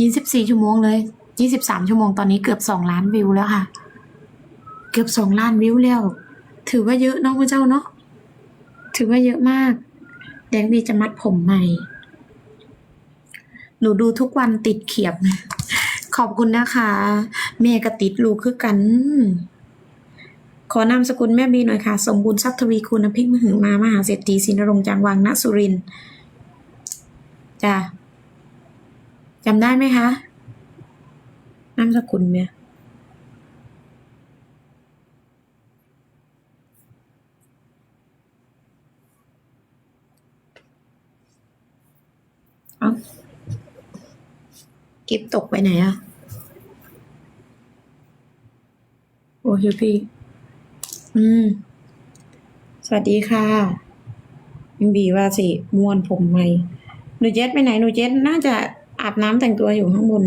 ยี่สิบสี่ชั่วโมงเลยยี่สิบสามชั่วโมงตอนนี้เกือบสองล้านวิวแล้วค่ะ เกือบสองล้านวิวแล้ว ถือว่าเยอะเนาะพระเจ้าเนาะถือว่าเยอะมาก แดงบีจะมัดผมใหม่ หนูดูทุกวันติดเขียบ ขอบคุณนะคะเมกติดลูกคือกัน ขอนามสกุลแม่บีหน่อยค่ะ สมบูรณ์ทรัพย์ทวีคุณน้ำพริกมหึมามหาเศรษฐีสินรงจางวังณสุรินจ้ะ จำได้ไหมคะนามสกุลเนี่ยเอกิฟตกไปไหนอะโอ้ฮิวพี่ อืม สวัสดีค่ะยังบีว่าสิมวนผมใหม่หนูเจสไปไหน หนูเจสน่าจะ อาบน้ำแต่งตัวอยู่ข้างบน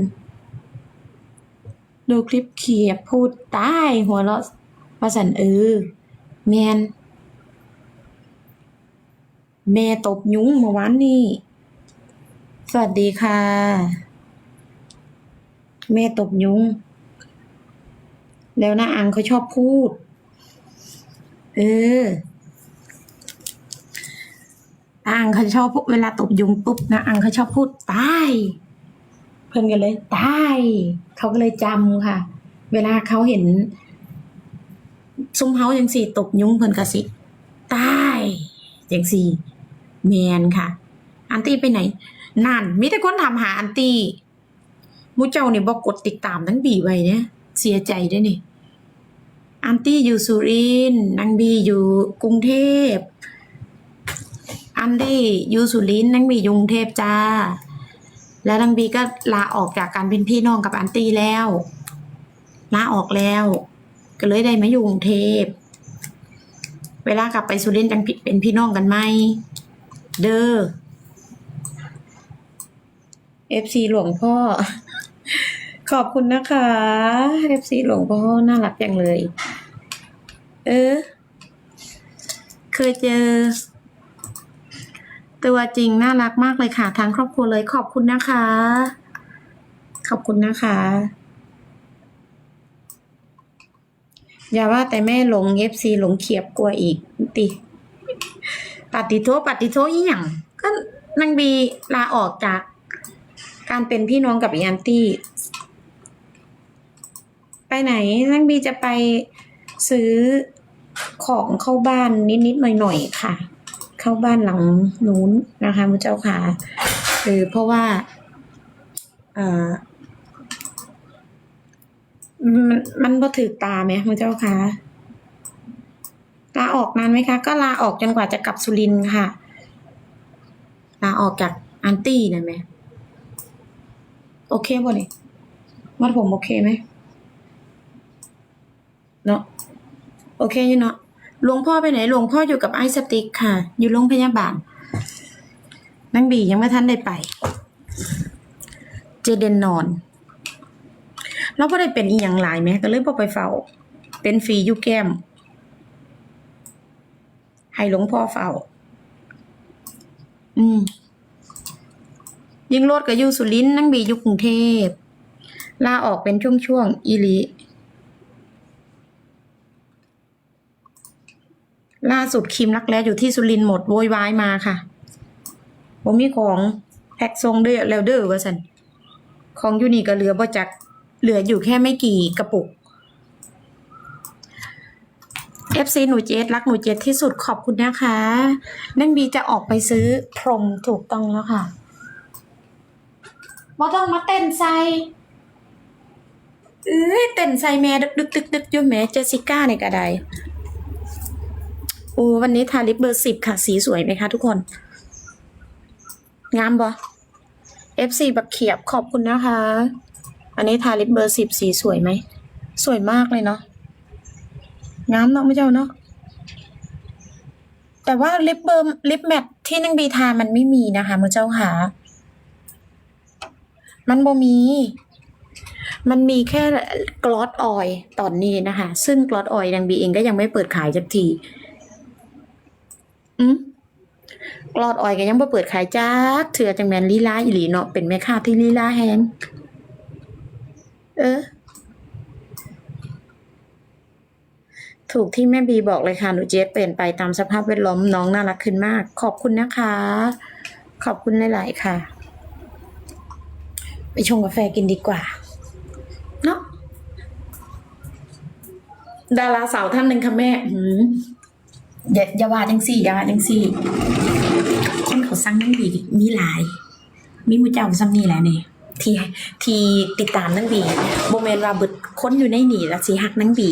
ดูคลิปเขียบพูดใต้หัวเราะว่าสันเออแมนแม่ตบยุ้งเมื่อวานนี้สวัสดีค่ะ แม่ตบยุ้ง แล้วน้าอังเขาชอบพูด เอออังเขาชอบเวลาตบยุงปุ๊บน้าอังเขาชอบพูดตาย เพื่อนกันเลยตายเขาก็เลยจำค่ะ เวลาเขาเห็นซุ้มเฮาจังสี่ตบยุ้งเพิ่นกะสิตายจังสี่แมนค่ะ อันตี้ไปไหนนั่นมีแต่คนถามหาอันตี้มูเจ้านี่บอกกดติดตามทั้งบีไว้เนี่ยเสียใจด้วยนี่อันตี้อยู่สุรินนางบีอยู่กรุงเทพอันตี้อยู่สุรินนางบีอยู่กรุงเทพจ้า แล้วนางบีก็ลาออกจากการเป็นพี่น้องกับอันตี้แล้วลาออกแล้ว ก็เลยได้มาอยู่กรุงเทพเวลากลับไปสุรินทร์จังเป็นพี่น้องกันไหมเด้อ FC หลวงพ่อ ขอบคุณนะคะ FC หลวงพ่อน่ารักจังเลย เออ เคยเจอ ตัวจริงน่ารักมากเลยค่ะทางครอบครัวเลยขอบคุณนะคะ ขอบคุณนะคะ อย่าว่าแต่แม่หลง FC หลงเขียบกลัวอีกติปฏิโทปฏิโทอีหยังก็นางบีลาออกจากการเป็นพี่น้องกับอีอันตี้ ไปไหนนางบีจะไปซื้อของเข้าบ้านนิดๆหน่อยๆค่ะ เข้าบ้านหลังนู้นนะคะมุเจ้าค่ะเออเพราะว่าเออมันมันบ่ถือตาไหมมุเจ้าค่ะลาออกนานไหมคะ ก็ลาออกจนกว่าจะกลับสุรินทร์ค่ะลาออกจากอันตี้นะไหมโอเคบ่เนี่ยมัดผมโอเคไหมเนาะโอเคอยู่เนาะ หลวงพ่อไปไหนหลวงพ่ออยู่กับไอ้สติ๊กค่ะ อยู่โรงพยาบาลนั่งบียังไม่ทันได้ไป เจเดนนอน เราไ่ได้เป็นอีหยังหลายไหมก็เลยพอไปเฝ้า เป็นฟรียู่แก้ม ให้หลวงพ่อเฝ้า อืม ยิงโลดกับยูสุรินนั่งบีอยู่กรุงเทพลาออกเป็นช่วงๆอีลี ล่าสุดคิมรักแร้อยู่ที่สุรินหมดโวยวายมาค่ะผมมีของแพ็กทรงเด้อแล้วเด้อว่าสันของอยู่นี่ก็เหลือบ่จักเหลืออยู่แค่ไม่กี่กระปุก FC หนูเจสรักหนูเจสที่สุดขอบคุณนะคะนั่นบีจะออกไปซื้อพรมถูกต้องแล้วค่ะบ่ต้องมาเต้นใส่เอ้ยเต้นใส่แม่ดึกดึกดึกดึกอยู่แม่เจสสิก้าเนี่ยก็ได อ้วันนี้ทาลิปเบอร์สิบค่ะ สีสวยไหมคะทุกคน งามบอ FC บักเขียบขอบคุณนะคะ อันนี้ทาลิปเบอร์สิบสีสวยไหม สวยมากเลยเนาะ งามเนาะไม่เจ้าเนาะ แต่ว่าลิปเบอร์ลิปแมทที่นังบีทามันไม่มีนะคะมือเจ้าค่ะ มันบ่มี มันมีแค่กลอสออยตอนนี้นะคะ ซึ่งกลอสออยนางบีเองก็ยังไม่เปิดขายสักที อืมกลอดออยก็ยังบ่เปิดขายจักเถื่อจังแม่นลีลาอีหลีเนาะเป็นแม่ค้าที่ลีลาแฮงเออ ถูกที่แม่บีบอกเลยค่ะหนูเจสเปลี่ยนไปตามสภาพแวดล้อมน้องน่ารักขึ้นมาก ขอบคุณนะคะ ขอบคุณหลาย ๆ ค่ะ ไปชงกาแฟกินดีกว่า เนาะดาราสาวท่านหนึ่งค่ะแม่หืม อย่าอย่าว่าจังสี่อย่าว่าจังสี่ คนเขาสั่งนั่งบีมีหลาย มีหมูเจ้าซ้ำนี่แหละนี่ที่ที่ติดตามนั่งบีโมเมนว่าเบิดค้นอยู่ในหนี่ละสิฮักนั่งบี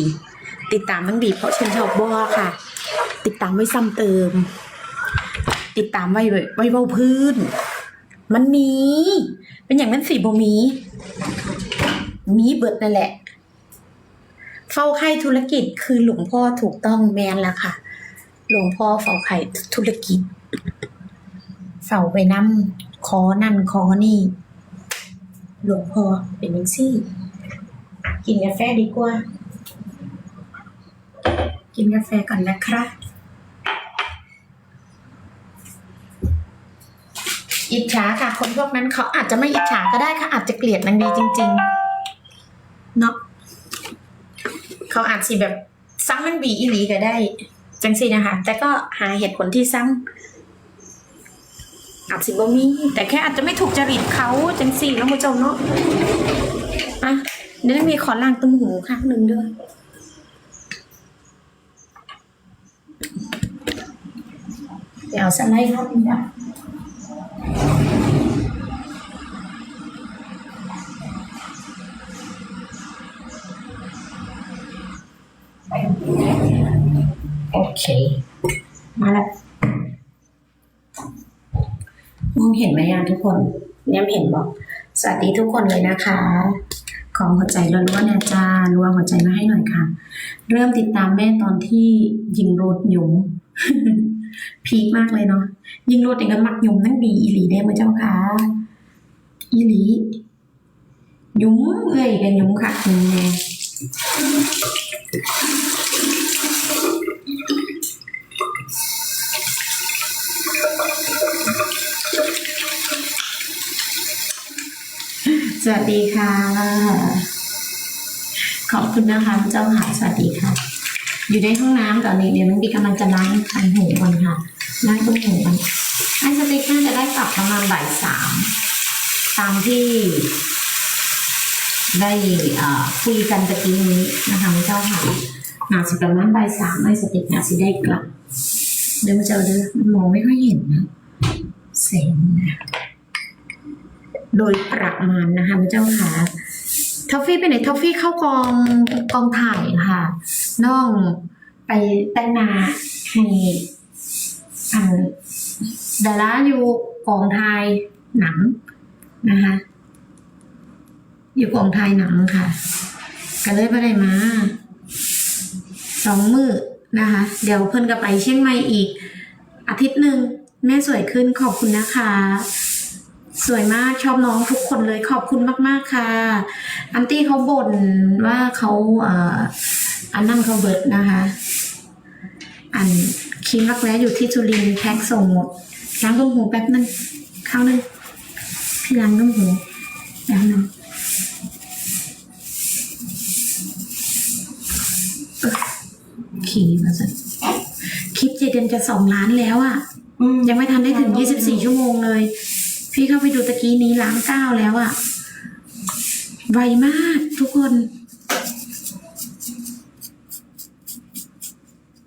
ติดตามนั่งบีเพราะฉันชอบบ่ค่ะ ติดตามไว้ซ้ำเติม ติดตามไว้ไว้เว้าพื้น มันมี เป็นอย่างนั้นสิบ่มี มีเบิดนั่นแหละ เฝ้าไข่ธุรกิจคือหลวงพ่อถูกต้องแมนแล้วค่ะ หลวงพ่อเฝ้าไข่ธุรกิจเฝ้าไปนำขอนั่นขอนี่ หลวงพ่อเป็นยังซี่ กินกาแฟดีกว่า กินกาแฟก่อนนะครับอิจฉาค่ะ คนพวกนั้นเขาอาจจะไม่อิจฉาก็ได้ค่ะอาจจะเกลียดนางดีจริง ๆ เนาะเขาอาจสิแบบซ้ำนางบีอีหลีก็ได้ จังสินะคะแต่ก็หาเหตุผลที่ซ้ำอาจสิบ่มี แต่แค่อาจจะไม่ถูกจริตเขาจังสี่แล้วมูเจ้าเนาะอะเดี๋ยวมีขอล้างตุ้มหูข้างหนึ่งด้วยเดี๋ยวสไลด์เข้าไปนะ โอเค มาแล้วมองเห็นไหมยังทุกคนเนี่ยเห็นบอก สวัสดีทุกคนเลยนะคะ ของหัวใจล้วนๆนี่ยจ้ารัวหัวใจมาให้หน่อยค่ะ เริ่มติดตามแม่ตอนที่ยิงรถหยุมพีคมากเลยเนาะยิงรถเองก็มักหยุมนั่งดีอีหลีได้ไหมเจ้าค่ะอีหลีหยุมเอ้ยกันหยุมค่ะยุมแน่ วัสดีค่ะ ขอบคุณนะคะเจ้าค่ะ สวัสดีค่ะ อยู่ในห้องน้ำตอนนี้เดี๋ยวน้องดีกำลังจะล้างคันหูกันค่ะล้างต้นหูกันไอ้สติ๊กน่าจะได้กลับประมาณบ่ายสามตามที่ได้คุยกันตะกี้นี้นะคะเจ้าค่ะนาสิประมาณบ่ายสามไอ้สติ๊กนาสิได้กลับเดี๋ยวมาเจอเด้อมองไม่ค่อยเห็นนะเสียงนะ โดยประมาณนะคะพระเจ้าค่ะทอฟฟี่ไปไหนทอฟฟี่เข้ากองกองถ่ายค่ะน้องไปแต่งนาให้อันดาราอยู่กองถ่ายหนังนะคะอยู่กองถ่ายหนังค่ะก็เลยไปได้มาสองมือนะคะ เดี๋ยวเพิ่นก็ไปเชียงใหม่อีก อาทิตย์หนึ่งแม่สวยขึ้นขอบคุณนะคะ สวยมากชอบน้องทุกคนเลยขอบคุณมากๆค่ะ อันตี้เขาบ่นว่าเขาเอ่ออันนั่นเขาเบิดนะคะ อันครีมรักแร้อยู่ที่จุลินทร์แพ็คส่งหมดล้างต้มหูแป๊บนึงเข้าวนึงพี่ล้างต้มหูแป๊บนึงเอ้อขี่มาสิคลิปเจเดนจะสองล้านแล้วอะ่ะยังไม่ทันได้ถึง24ชั่วโมงเลย พี่เข้าไปดูตะกี้นี้ล้างเก้าแล้วอะไวมากทุกคน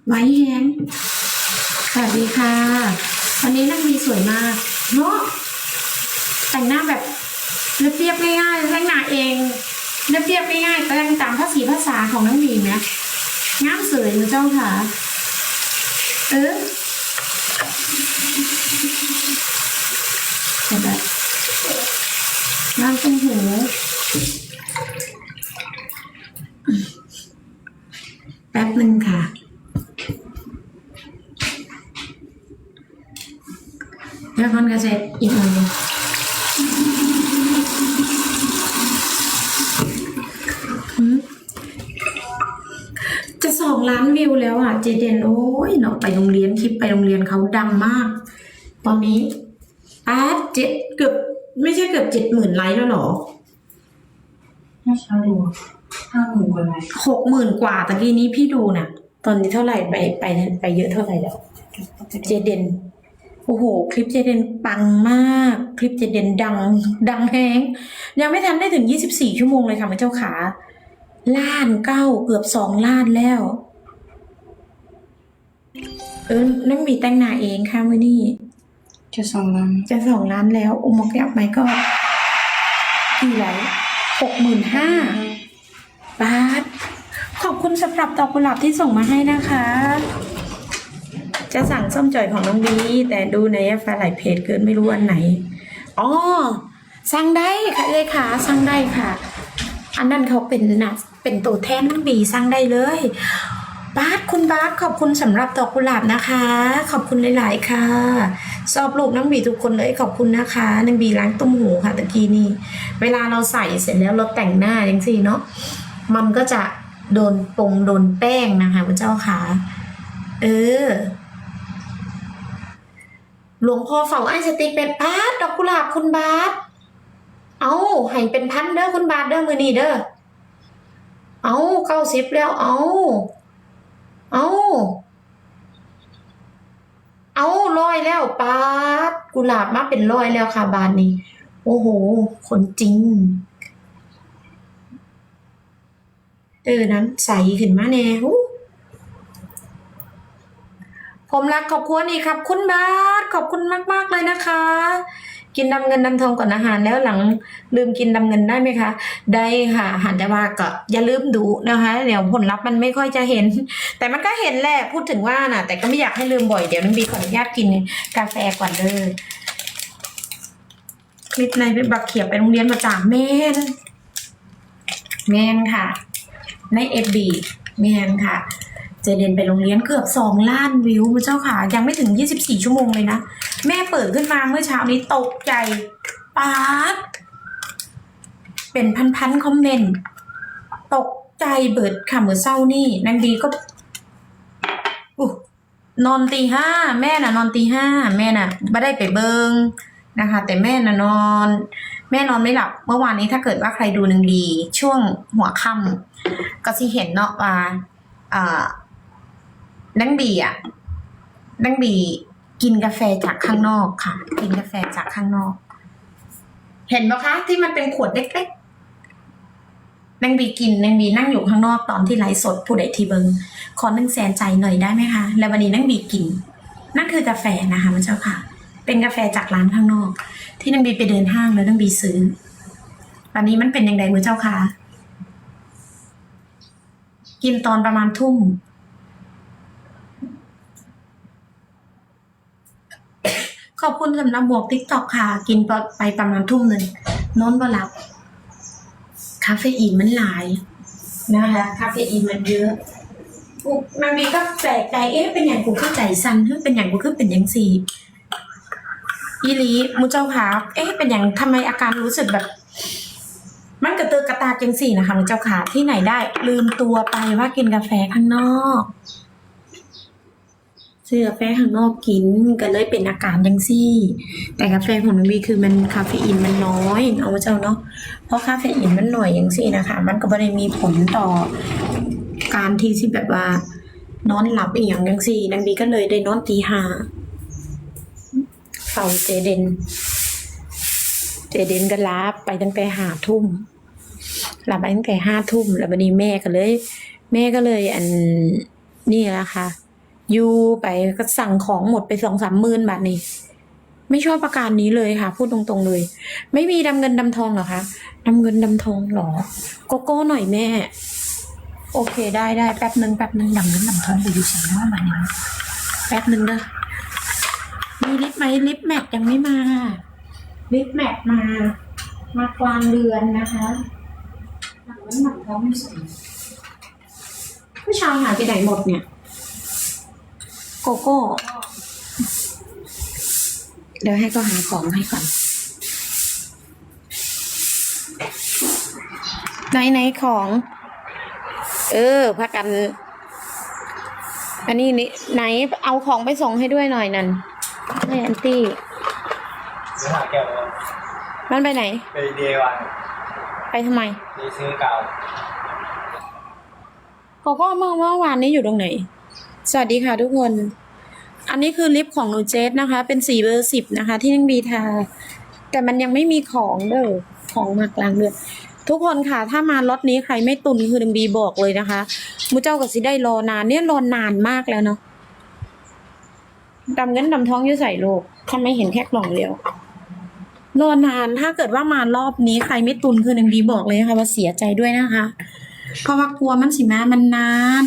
ไวแฮงสวัสดีค่ะ วันนี้นั่งมีสวยมากเนาะแต่งหน้าแบบเรียบง่ายๆแต่งหน้าเองเรียบง่ายๆแต่งตามภาษีภาษาของนังมีนะงามสวยนะเจ้าค่ะ เออ แต่แบบน้ำต้มหูแป๊บหนึ่งค่ะ แล้วมันก็เสร็จอีกหนึ่งจะสองล้านวิวแล้วอะ เจเดนโอ้ยเนาะไปโรงเรียนคลิปไปโรงเรียนเขาดังมาก ตอนนี้อา เจ็ดเกือบไม่ใช่เกือบเจ็ดหมื่นไลค์แล้วเหรอเมื่อเช้าดูห้าหมื่นกว่าไลค์หกหมื่นกว่าตะกี้นี้พี่ดูน่ะ ตอนนี้เท่าไหร่ไปไปไปเยอะเท่าไหร่แล้ว เจเดนโอ้โห คลิปเจเดนปังมาก คลิปเจเดนดัง ดังแฮงยังไม่ทันได้ถึงยี่สิบสี่ชั่วโมงเลยค่ะพระเจ้าขาล้านเก้าเกือบสองล้านแล้ว เออนั่งมีแต่งหน้าเองค่ะมื่อนี้ จะสองล้าน จะสองล้านแล้วอุมกยับไหมก็กี่ไหลหกหมื่นห้าบาท ขอบคุณสำหรับดอกกุหลาบที่ส่งมาให้นะคะ จะสั่งส้มจ่อยของน้องบีแต่ดูในแอปหลายเพจเกินไม่รู้อันไหน อ๋อ สั่งได้ค่ะเลยค่ะ สั่งได้ค่ะ อันนั้นเขาเป็นนะเป็นตัวแทนน้องบีสั่งได้เลยบาสคุณบาสขอบคุณสำหรับดอกกุหลาบนะคะ ขอบคุณหลาย ๆ ค่ะ ชอบลูกน้องบีทุกคนเลยขอบคุณนะคะน้องบีล้างตุ้มหูค่ะตะกี้นี่เวลาเราใส่เสร็จแล้วเราแต่งหน้าจังสิเนาะมันก็จะโดนปงโดนแป้งนะคะคุณเจ้าค่ะเออหลวงพ่อเฝ้าไอ้สติ๊กเป็นบาสดอกกุหลาบคุณบาสเอาให้เป็นพันเด้อคุณบาสเด้อมือนี่เด้อเอาเก้าสิบแล้วเอาเอา เอาร้อยแล้วปาดกุหลาบมาเป็นร้อยแล้วค่ะบานนี้ โอ้โห คนจริง เออนั้นใสขึ้นมาแน่ผมรักขอบคุณนี่ครับ คุณบาสขอบคุณมาก ๆ เลยนะคะ กินดำเงินดำทองก่อนอาหารแล้วหลังลืมกินดำเงินได้ไหมคะ ได้ค่ะหันแต่ว่าก็อย่าลืมดูนะคะเดี๋ยวผลลัพธ์มันไม่ค่อยจะเห็น แต่มันก็เห็นแหละพูดถึงว่าน่ะ แต่ก็ไม่อยากให้ลืมบ่อยเดี๋ยวน้องบีขออนุญาตกินกาแฟก่อนเลยคลิปในเป็นบักเขียบไปโรงเรียนมาจากแมนแมนค่ะ ในเอฟบีแมนค่ะ เจเดนไปโรงเรียนเกือบสองล้านวิวพระเจ้าค่ะ ยังไม่ถึงยี่สิบสี่ชั่วโมงเลยนะ แม่เปิดขึ้นมาเมื่อเช้านี้ตกใจป๊าดเป็นพันๆคอมเมนต์ตกใจเบิดค่ะเมื่อเศร้านี่นางดีก็อนอนตีห้าแม่น่ะ นอนตีห้าแม่น่ะไม่ได้ไปเบิงนะคะ แต่แม่น่ะนอน แม่นอนไม่หลับเมื่อวานนี้ถ้าเกิดว่าใครดูนางดี ช่วงหัวค่ำก็สิเห็นเนาะว่าอ่า นางบีอะนางบีกินกาแฟจากข้างนอกค่ะ กินกาแฟจากข้างนอก เห็นไหมคะ ที่มันเป็นขวดเล็กๆนางบีกินนางบีนั่งอยู่ข้างนอกตอนที่ไลฟ์สดผู้ใดทีเบิงขอหนึ่งแสนใจหน่อยได้ไหมคะ แล้ววันนี้นางบีกิน นั่นคือกาแฟนะคะมันเจ้าค่ะ เป็นกาแฟจากร้านข้างนอก ที่นางบีไปเดินห้างแล้วนางบีซื้อตอนนี้มันเป็นยังไงมือเจ้าค่ะ กินตอนประมาณทุ่ม ขอบคุณสำหรับหมวกติ๊กตอกค่ะ กินไปประมาณทุ่มหนึ่งนอนบ่หลับ คาเฟอีนมันหลายนะคะคาเฟอีนมันเยอะมันมีก็แปลกใจเอ๊ะเป็นอย่างกูเข้าใจสั้นเฮ้ยเป็นอย่างกูขึ้นเป็นอย่างสี่อีลีมูเจ้าค่ะเอ๊ะเป็นอย่างทำไมอาการรู้สึกแบบ มันกระตือกระตากจังสี่นะคะมูเจ้าค่ะที่ไหนได้ ลืมตัวไปว่ากินกาแฟข้างนอก ซื้อกาแฟข้างนอกกินก็เลยเป็นอาการจังสี่ แต่กาแฟของน้องบีคือมันคาเฟอีนมันน้อยเอาเจ้าเนาะเพราะคาเฟอีนมันหน่อยอย่างสี่นะคะ มันก็ไม่ได้มีผลต่อการที่ที่แบบว่านอนหลับอีกอย่างยังสี่นางบีก็เลยได้นอนตีห้าเฝ้าเจเดน เจเดนก็ลาบไปตั้งแต่ห้าทุ่มหลับไปตั้งแต่ห้าทุ่มแล้ววันนี้แม่ก็เลย แม่ก็เลยอันนี่แหละค่ะ ยูไปก็สั่งของหมดไปสองสามหมื่นบาทนี่ไม่ชอบประการนี้เลยค่ะ พูดตรงๆเลย ไม่มีดำเงินดำทองเหรอคะดำเงินดำทองเหรอ โกโก้หน่อยแม่ โอเคได้ได้แป๊บหนึ่งแป๊บหนึ่งดำเงินดำทองไปอยู่เสียงว่ามาเนี่ยแป๊บหนึ่งเด้อมีลิปไหมลิปแมทยังไม่มาลิปแมทมามากลางเดือนนะคะดำเงินดำทองไม่ใส่ผู้ชายหายไปไหนหมดเนี่ย โกโก้ เดี๋ยวให้ก็หาของให้ก่อน ไหนไหนของ เออพักกัน อันนี้นี่ไหนเอาของไปส่งให้ด้วยหน่อยนั่นให้แอนตี้ซื้อหาแก้วแล้วมันไปไหน ไปเดย์วันไปทำไมดีซื้อกาวเขาก็เมื่อเมื่อวานนี้อยู่ตรงไหน สวัสดีค่ะทุกคน อันนี้คือลิปของหนูเจสนะคะ เป็นสีเบอร์สิบนะคะ ที่นังบีทา แต่มันยังไม่มีของเด้อของมากลางเดือนทุกคนค่ะ ถ้ามาล็อตนี้ใครไม่ตุนคือนังบีบอกเลยนะคะมูเจ้ากับสิได้รอนานเนี่ยรอนานมากแล้วเนาะดำเงินดำท้องอยู่ใส่โลกทำไมเห็นแค่กล่องเดียวรอนานถ้าเกิดว่ามารอบนี้ใครไม่ตุนคือนังบีบอกเลยนะคะว่าเสียใจด้วยนะคะ เพราะว่ากลัวมันสิมามันนาน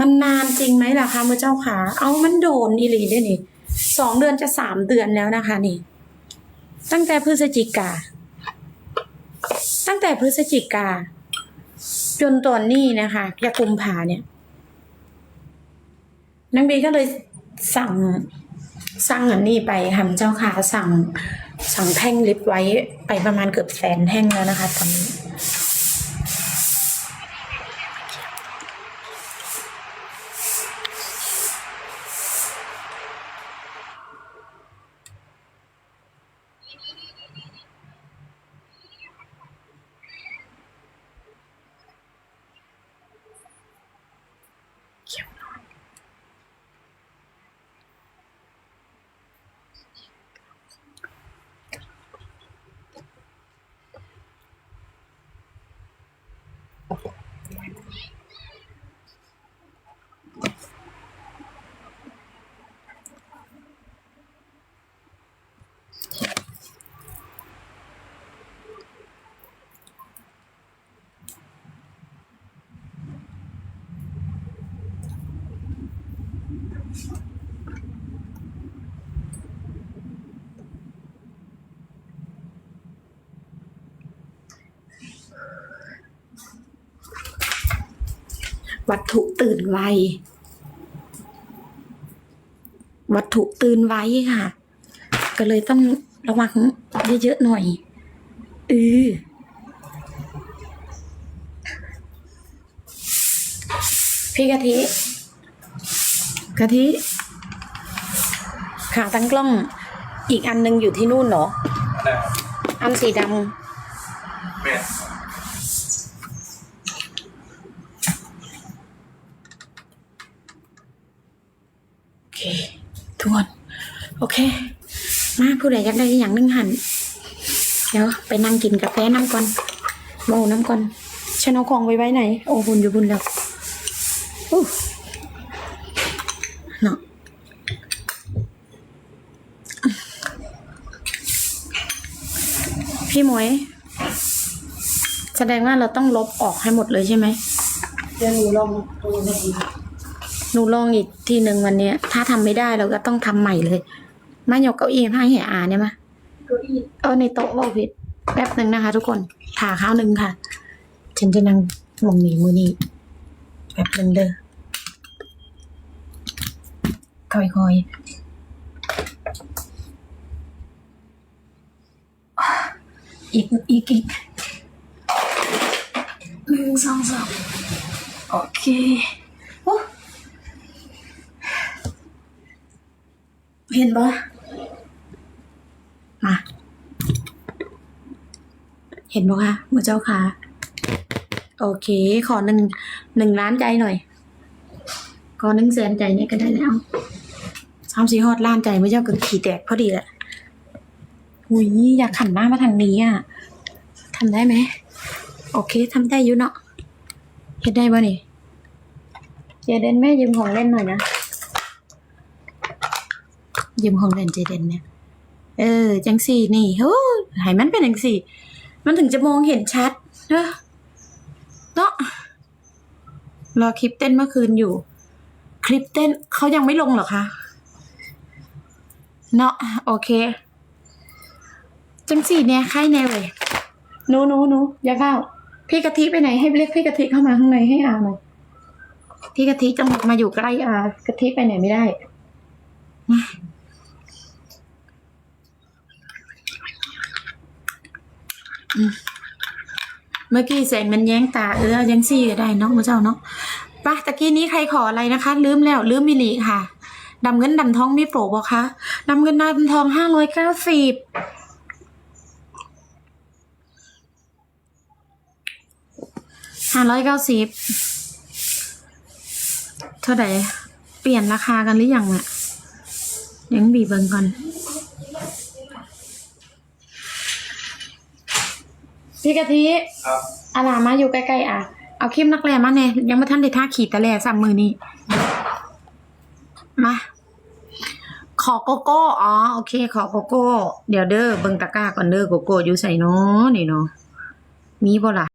มันนานจริงไหมล่ะคะมือเจ้าขาเอามันโดนอีหลีด้วยนี่สองเดือนจะสามเดือนแล้วนะคะนี่ ตั้งแต่พฤศจิกา ตั้งแต่พฤศจิกา จนตอนนี้นะคะยากุมภาเนี่ยนางบีก็เลยสั่งสั่งอันนี้ไปค่ะเจ้าค่ะสั่งสั่งแท่งลิปไว้ไปประมาณเกือบแสนแท่งแล้วนะคะตอนนี้ วัตถุตื่นไว วัตถุตื่นไว้ค่ะ ก็เลยต้องระวังเยอะๆหน่อยเออพี่กะทิกะทิขาตั้งกล้องอีกอันหนึงอยู่ที่นู่นเหรออะไรครับอันสีดแม่ำโอเคทวน โอเค มาผู้ใดอยากได้อหย่างหนึงหันเดี๋ยวไปนั่งกินกาแฟน้ำก่อนโมน้ำก่อนฉันเอาของไว้ไว้ไหน โอ้บุญอยู่บุญแล้วอู้เนาะพี่หมวย แสดงว่าเราต้องลบออกให้หมดเลยใช่ไหมเดี๋ยวหนูลองดูหน่อยดีหนูลองอีกทีหนึ่งวันเนี้ยถ้าทำไม่ได้เราก็ต้องทำใหม่เลย มายกเก้าอี้ให้เหียอาเนี่ยมาเก้าอี้เออในโต๊ะเราผิดแป๊บหนึ่งนะคะ ทุกคนถาข้าวหนึ่งค่ะ ฉันจะนั่งมองหนีมือนี้แป๊บหนึ่งเด้อค่อยๆอีกอีกอีกหนึ่งสองสามโอเคโอ้เห็นปะมา เห็นปะคะมือเจ้าค่ะ โอเค ขอหนึ่งหนึ่งล้านใจหน่อย ขอหนึ่งแสนใจเนี่ยก็ได้แล้วสามสี่ฮอดล้านใจมือเจ้าก็ขี่แตกพอดีแหละหุยอยากขันหน้ามาทางนี้อะทำได้ไหม โอเคทำได้อยู่เนาะเฮ็ดได้ป่ะนี่เจเดนแม่ยืมของเล่นหน่อยนะยืมของเล่นเจเดนเนี่ย เออ จังสี่นี่เฮ้ยให้มันเป็นจังสี่ มันถึงจะมองเห็นชัดเนอะเนาะรอคลิปเต้นเมื่อคืนอยู่ คลิปเต้นเขายังไม่ลงเหรอคะเนาะโอเคจังสี่เนี่ยใครแน่เลยหนูหนูหนูอย่าเข้า พี่กะทิไปไหนให้เรียกพี่กะทิเข้ามาข้างในให้อาหน่อยพี่กะทิจะมาอยู่ใกล้อากะทิไปไหนไม่ได้มา เมื่อกี้แสงมันแย้งตาเออยังซี่ก็ได้เนาะพระเจ้าเนาะปะตะกี้นี้ใครขออะไรนะคะ ลืมแล้วลืมมิลีค่ะดำเงินดำทองมีโปรบอคะดำเงินดำทองห้าร้อยเก้าสิบห้าร้อยเก้าสิบเท่าไหร่เปลี่ยนราคากันหรือยังอะยังบีบเบิงก่อน พี่กะทิครับอาลามาอยู่ใกล้ๆอะ เอาครีมนักแร้มาเนี่ยยังไม่ทันได้ท่าขีดตะแลสามมือนี้มา ขอโกโก้ อ๋อ โอเค ขอโกโก้ เดี๋ยวเด้อเบิ่งตะกร้าก่อนเด้อโกโก้อยู่ใส่เนาะนี่เนาะมีบ่ล่ะ